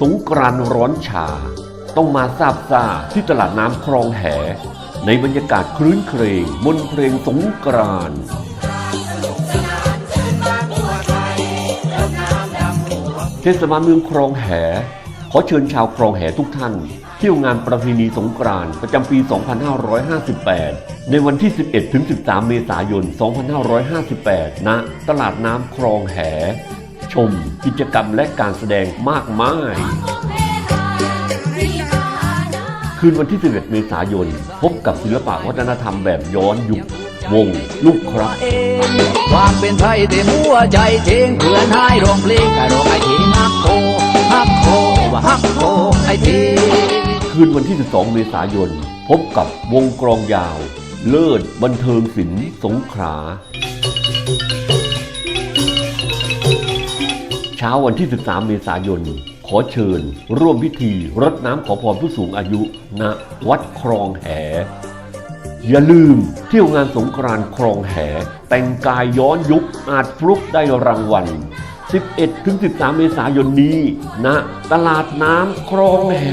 สงกรานร้อนชา ต้องมาซาบซ่าที่ตลาดน้ำคลองแห ในบรรยากาศคลื้นเครงมนเพลงสงกรานเทศบาลเมืองคลองแห ขอเชิญชาวคลองแหทุกท่านเที่ยวงานประเพณีสงกรานต์ประจำปี 2558 ในวันที่ 11 ถึง 13 เมษายน 2558 ณ ตลาดน้ำคลองแห ชมกิจกรรมและการแสดงมากมาย คืนวันที่ 11 เมษายน พบกับศิลปะวัฒนธรรมแบบย้อนยุควงลูกครับความเป็นไทยเต็มหัวใจเทงเพื่อนให้ร้องเพลงกะร้องไอ้ทีฮักโคฮักโคว่าฮักโคไอ้ทีคืนวันที่ 12 เมษายน พบกับวงกรองยาว เลิศบันเทิงศิลป์สงขลา ช้าวันที่ 13 เมษายน ขอเชิญ ร่วมพิธีรดน้ำขอพรผู้สูงอายุณวัดครองแห อย่าลืมเที่ยวงานสงกรานต์ครองแห แต่งกายย้อนยุคอาจฟลุกได้รางวัล 11-13 เมษายนนี้ณตลาดน้ำครองแห